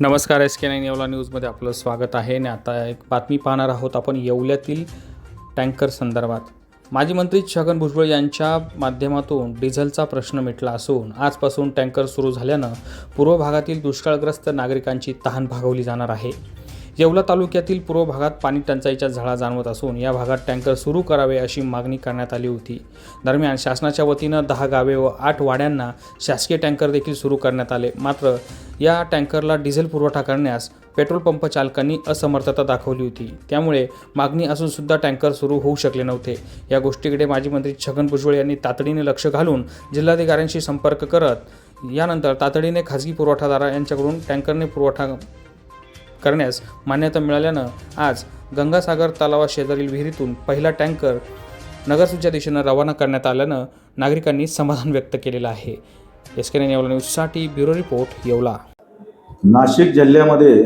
नमस्कार S K nine Yeola न्यूजमध्ये आपलं स्वागत आहे. आणि आता एक बातमी पाहणार आहोत आपण येवल्यातील टँकर संदर्भात. माजी मंत्री छगन भुजबळ यांच्या माध्यमातून डिझेलचा प्रश्न मिटला असून आजपासून टँकर सुरू झाल्यानं पूर्व भागातील दुष्काळग्रस्त नागरिकांची तहान भागवली जाणार आहे. येवला तालुक्यातील पूर्व भागात पाणी टंचाईच्या झळा जाणवत असून या भागात टँकर सुरू करावे अशी मागणी करण्यात आली होती. दरम्यान शासनाच्या वतीनं दहा गावे व आठ वाड्यांना शासकीय टँकर देखील सुरू करण्यात आले. मात्र या टँकरला डिझेल पुरवठा करण्यास पेट्रोल पंप चालकांनी असमर्थता दाखवली होती. त्यामुळे मागणी असून सुद्धा टँकर सुरू होऊ शकले नव्हते. या गोष्टीकडे माजी मंत्री छगन भुजबळ यांनी तातडीने लक्ष घालून जिल्हाधिकाऱ्यांशी संपर्क करत यानंतर तातडीने खाजगी पुरवठादारा यांच्याकडून टँकरने पुरवठा करण्यास मान्यता मिळाल्यानं आज गंगासागर तलावाशेजारील विहिरीतून पहिला टँकर नगरसूच्या दिशेनं रवाना करण्यात आल्यानं नागरिकांनी समाधान व्यक्त केलेलं आहे. एस के येवला न्यूजसाठी ब्युरो रिपोर्ट येवला. नाशिक जिल्ह्यामध्ये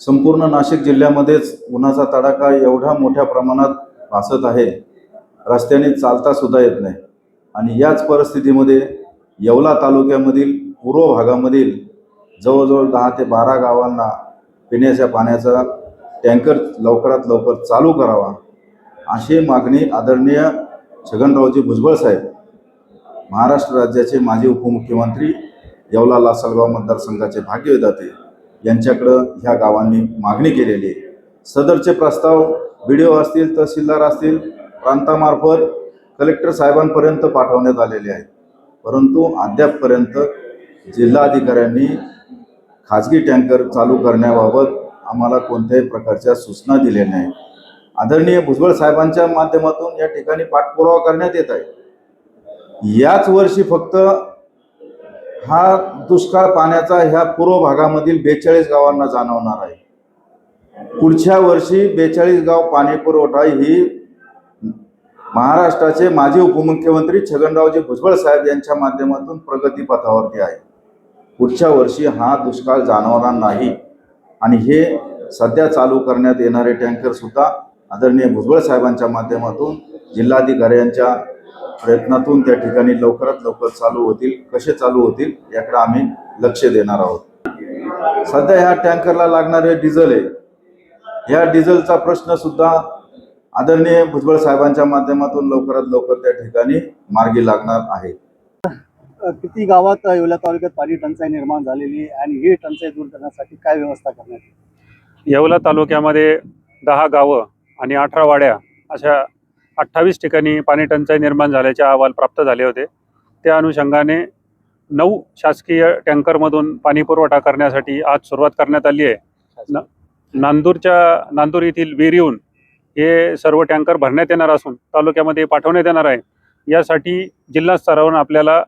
संपूर्ण नाशिक जिल्ह्यामध्येच उन्हाचा तडाखा एवढा मोठ्या प्रमाणात भासत आहे. रस्त्याने चालता सुद्धा येत नाही. आणि याच परिस्थितीमध्ये येवला तालुक्यामधील पूर्व भागामधील जवळजवळ दहा ते बारा गावांना पिण्याच्या पाण्याचा टँकर लवकरात लवकर चालू करावा अशी मागणी आदरणीय छगनरावजी भुजबळ साहेब महाराष्ट्र राज्याचे माजी उपमुख्यमंत्री येवला लासलगाव मतदारसंघाचे भाग्यविधाते यांच्याकडं ह्या गावांनी मागणी केलेली आहे. सदरचे प्रस्ताव बी डी ओ असतील तहसीलदार असतील प्रांतामार्फत कलेक्टर साहेबांपर्यंत पाठवण्यात आलेले आहेत. परंतु अद्यापपर्यंत जिल्हाधिकाऱ्यांनी खाजगी टँकर चालू करण्याबाबत आम्हाला कोणत्याही प्रकारच्या सूचना दिल्या नाही आदरणीय भुजबळ साहेबांच्या माध्यमातून या ठिकाणी पाठपुरावा करण्यात येत आहे. याच वर्षी फक्त हा दुष्काळ पाण्याचा ह्या पूर्व भागामधील बेचाळीस गावांना जाणवणार आहे. पुढच्या वर्षी बेचाळीस गाव पाणी पुरवठा ही महाराष्ट्राचे माजी उपमुख्यमंत्री छगनरावजी भुजबळ साहेब यांच्या माध्यमातून प्रगतीपथावरती आहे. पुढच्या वर्षी हा दुष्काळ जाणवणार नाही. आणि हे सध्या चालू करण्यात येणारे टँकर सुद्धा आदरणीय भुजबळ साहेबांच्या माध्यमातून जिल्हाधिकाऱ्यांच्या प्रयत्नातून त्या ठिकाणी लवकरात लवकर चालू होतील. कसे चालू होतील याकडे आम्ही लक्ष देणार आहोत. सध्या ह्या टँकरला लागणारे डिझेल आहे. या डिझेलचा प्रश्न सुद्धा आदरणीय भुजबळ साहेबांच्या माध्यमातून लवकरात लवकर त्या ठिकाणी मार्गी लागणार आहे. किती गावात येवला तालुक्यात पाणी टंचाई निर्माण झालेली आहे आणि ही टंचाई दूर करण्यासाठी काय व्यवस्था करण्यात येईल? येवला तालुक्यामध्ये दहा गावं आणि अठरा वाड्या अशा अठ्ठावीस ठिकाणी पाणी टंचाई निर्माण झाल्याचे अहवाल प्राप्त झाले होते. त्या अनुषंगाने नऊ शासकीय टँकरमधून पाणी पुरवठा करण्यासाठी आज सुरुवात करण्यात आली आहे. ना नांदूरच्या नांदूर येथील विहिरीहून हे सर्व टँकर भरण्यात येणार असून तालुक्यामध्ये पाठवण्यात येणार आहे. यासाठी जिल्हा स्तरावरून आपल्याला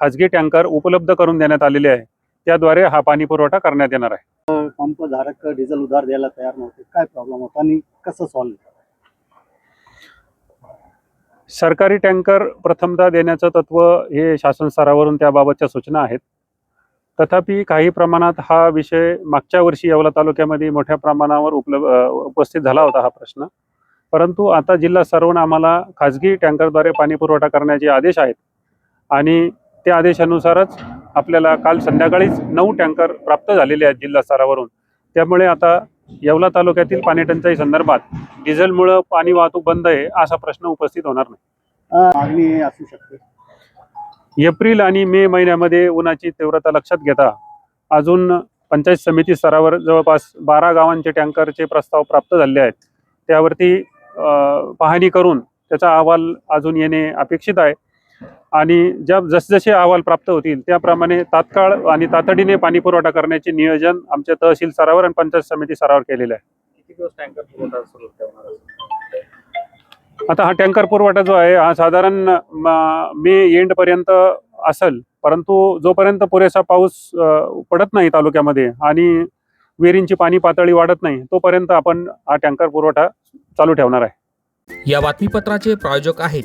खाजगी टँकर उपलब्ध करून देण्यात आलेले आहे. त्याद्वारे हा पाणी पुरवठा करण्यात येणार आहे. पंप धारक डिझेल उधार द्यायला तयार नव्हते. काय प्रॉब्लेम होता आणि कसं सॉल्व्ह सरकारी टँकर प्रथमतः देण्याचं तत्व हे शासन स्तरावरून त्याबाबतच्या सूचना आहेत. तथापि काही प्रमाणात हा विषय मागच्या वर्षी येवला तालुक्यामध्ये मोठ्या प्रमाणावर उपलब्ध उपस्थित झाला होता हा प्रश्न. परंतु आता जिल्हा स्तरावरून आम्हाला खाजगी टँकरद्वारे पाणी पुरवठा करण्याचे आदेश आहेत. आणि त्या आदेशानुसारच आपल्याला काल संध्याकाळीच नऊ टँकर प्राप्त झालेले आहेत जिल्हा स्तरावरून. त्यामुळे आता येवला तालुक्यातील पाणी टंचाई संदर्भात डिझेलमुळं पाणी वाहतूक बंद आहे असा प्रश्न उपस्थित होणार नाही. मागणी असू शकते. एप्रिल आणि मे महिन्यामध्ये उन्हाची तीव्रता लक्षात घेता अजून पंचायत समिती स्तरावर जवळपास बारा गावांचे टँकरचे प्रस्ताव प्राप्त झाले आहेत. त्यावरती पाहणी करून त्याचा अहवाल अजून येणे अपेक्षित आहे. आणि ज्या जसजसे अहवाल प्राप्त होतील त्याप्रमाणे तात्काळ आणि तातडीने पाणी पुरवठा करण्याचे नियोजन आमच्या तहसील स्तरावर आणि पंचायत समिती स्तरावर केलेलं आहे. आता हा टँकर पुरवठा जो आहे हा साधारण म- एंड पर्यंत असेल परंतु जोपर्यंत पुरेसा पाऊस पडत नाही तालुक्यामध्ये आणि विहिरींची पाणी पातळी वाढत नाही तोपर्यंत आपण हा टँकर पुरवठा चालू ठेवणार आहे. या बातमीपत्राचे प्रायोजक आहेत